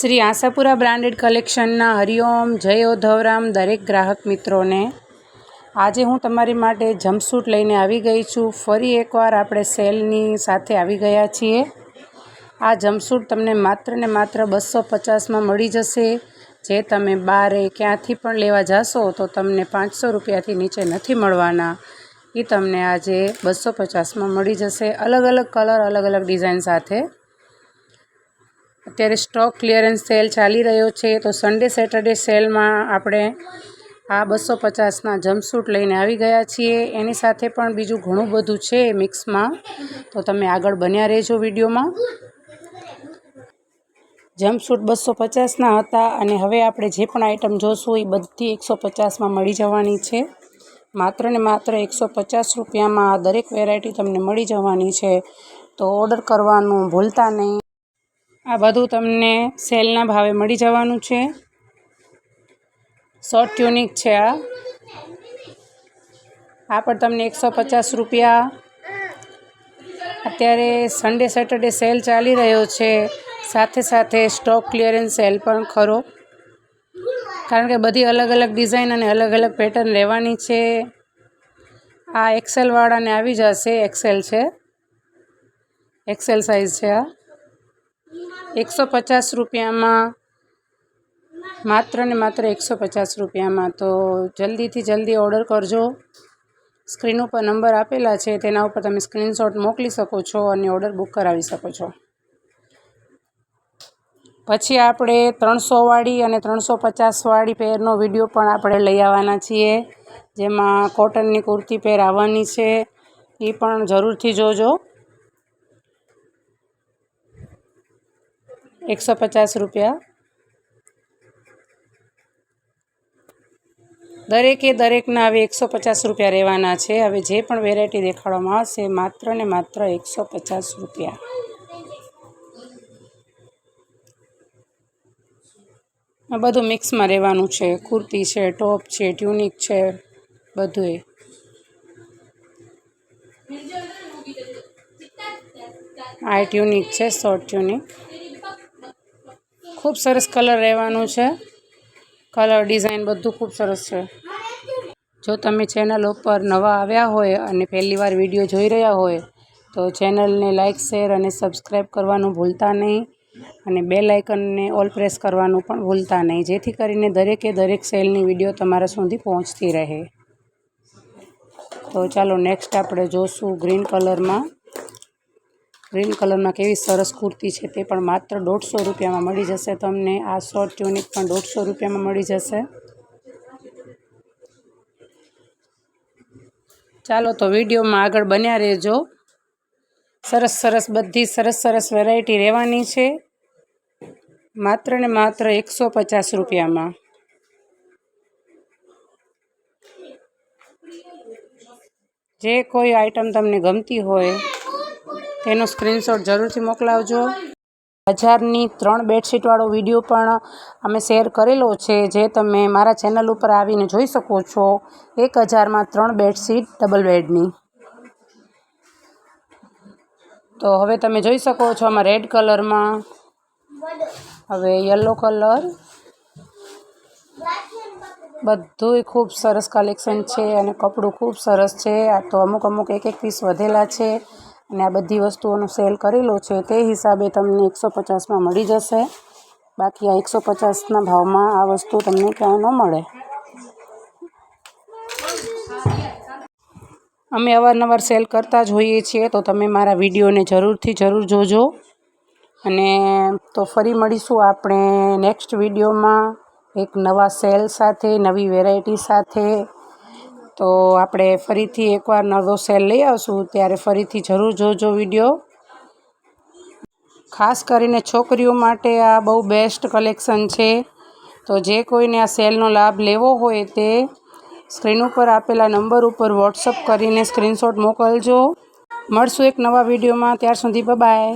Shri Ashapura branded કલેક્શનના હરિઓમ, જય ઓધવરામ દરેક ગ્રાહક મિત્રોને. આજે હું તમારી માટે જમ્પસૂટ લઈને આવી ગઈ છું. ફરી એકવાર આપણે સેલની સાથે આવી ગયા છીએ. આ જમ્પસૂટ તમને માત્ર ને માત્ર બસો પચાસમાં મળી જશે. જે તમે બારે ક્યાંથી પણ લેવા જાશો તો તમને પાંચસો રૂપિયાથી નીચે નથી મળવાના. એ તમને આજે બસો પચાસમાં મળી જશે. અલગ અલગ કલર, અલગ અલગ ડિઝાઇન સાથે. અત્યારે સ્ટોક ક્લિયરન્સ સેલ ચાલી રહ્યો છે, તો સન્ડે સેટરડે સેલમાં આપણે આ બસો પચાસના જમ્પસૂટ લઈને આવી ગયા છીએ. એની સાથે પણ બીજું ઘણું બધું છે મિક્સમાં. તો તમે આગળ બન્યા રહેજો વિડીયોમાં. જમ્પસૂટ બસો પચાસના હતા અને હવે આપણે જે પણ આઈટમ જોશું એ બધી એકસો પચાસમાં મળી જવાની છે. માત્ર ને માત્ર એકસો પચાસ રૂપિયામાં આ દરેક વેરાયટી તમને મળી જવાની છે. તો ઓર્ડર કરવાનું ભૂલતા નહીં. આ બધું તમને સેલના ભાવે મળી જવાનું છે. શોર્ટ ટ્યુનિક છે આ. આ પણ તમને એકસો પચાસ રૂપિયા. અત્યારે સન્ડે સેટરડે સેલ ચાલી રહ્યો છે. સાથે સાથે સ્ટોક ક્લિયરન્સ સેલ પણ ખરો. કારણ કે બધી અલગ અલગ ડિઝાઇન અને અલગ અલગ પેટર્ન રહેવાની છે. આ એક્સેલવાળાને આવી જશે. એક્સેલ છે. એક્સેલ સાઇઝ છે આ. એકસો પચાસ રૂપિયામાં માત્ર ને માત્ર એકસો પચાસ રૂપિયામાં. તો જલ્દીથી જલ્દી ઓર્ડર કરજો. સ્ક્રીન ઉપર નંબર આપેલા છે, તેના ઉપર તમે સ્ક્રીનશોટ મોકલી શકો છો અને ઓર્ડર બુક કરાવી શકો છો. પછી આપણે ત્રણસોવાળી અને ત્રણસો પચાસવાળી પેરનો વીડિયો પણ આપણે લઈ આવવાના છીએ, જેમાં કોટનની કુર્તી પેર આવવાની છે. એ પણ જરૂરથી જોજો. એકસો પચાસ રૂપિયા. દરેકે દરેકના હવે એકસો પચાસ રૂપિયા રહેવાના છે. હવે જે પણ વેરાયટી દેખાડવામાં આવશે, માત્ર ને માત્ર એકસો પચાસ રૂપિયા. આ બધું મિક્સમાં રહેવાનું છે. કુર્તી છે, ટોપ છે ટ્યુનિક છે બધું આ ટ્યુનિક છે શોર્ટ ટ્યુનિક ખૂબ સરસ કલર રહેવાનું છે. કલર ડિઝાઇન બધું ખૂબ સરસ છે. જો તમે ચેનલ ઉપર નવા આવ્યા હોય અને પહેલી વાર વીડિયો જોઈ રહ્યા હોય, તો ચેનલને લાઇક શેર અને સબસ્ક્રાઈબ કરવાનું ભૂલતા નહીં અને બે લાઇકનને ઓલ પ્રેસ કરવાનું પણ ભૂલતા નહીં, જેથી કરીને દરેકે દરેક સેલની વીડિયો તમારા સુધી પહોંચતી રહે. તો ચાલો નેક્સ્ટ આપણે જોશું ગ્રીન કલરમાં. ગ્રીન કલરમાં કેવી સરસ કુર્તી છે તે પણ માત્ર દોઢસો રૂપિયામાં મળી જશે. તમને આ શોર્ટ ટ્યુનિક પણ દોઢસો રૂપિયામાં મળી જશે. ચાલો તો વિડીયોમાં આગળ બન્યા રહેજો. સરસ સરસ બધી સરસ સરસ વેરાયટી રહેવાની છે. માત્ર ને માત્ર એકસો પચાસ રૂપિયામાં. જે કોઈ આઈટમ તમને ગમતી હોય તેનો સ્ક્રીનશોટ જરૂરથી મોકલાવજો. હજારની ત્રણ બેડશીટવાળો વીડિયો પણ અમે શેર કરેલો છે, જે તમે મારા ચેનલ ઉપર આવીને જોઈ શકો છો. એક હજારમાં ત્રણ બેડશીટ, ડબલ બેડની. તો હવે તમે જોઈ શકો છો આમાં રેડ કલરમાં. હવે યલો કલર. બધું ખૂબ સરસ કલેક્શન છે અને કપડું ખૂબ સરસ છે. આ તો અમુક અમુક એક એક પીસ વધેલા છે. અને આ બધી વસ્તુઓનો સેલ કરેલો છે, તે હિસાબે તમને એકસો પચાસમાં મળી જશે. બાકી આ એકસો પચાસના ભાવમાં આ વસ્તુ તમને ક્યાંય ન મળે. અમે અવારનવાર સેલ કરતા જ હોઈએ છીએ, તો તમે મારા વિડીયોને જરૂરથી જરૂર જોજો. અને તો ફરી મળીશું આપણે નેક્સ્ટ વિડીયોમાં એક નવા સેલ સાથે, નવી વેરાયટી સાથે. તો આપણે ફરીથી એકવાર નવો સેલ લઈ આવશું. ત્યારે ફરીથી જરૂર જોજો વીડિયો. ખાસ કરીને છોકરીઓ માટે આ બહુ બેસ્ટ કલેક્શન છે. તો જે કોઈને આ સેલનો લાભ લેવો હોય તે સ્ક્રીન ઉપર આપેલા નંબર ઉપર વોટ્સઅપ કરીને સ્ક્રીનશોટ મોકલજો. મળશું એક નવા વિડીયોમાં. ત્યાર સુધી બાય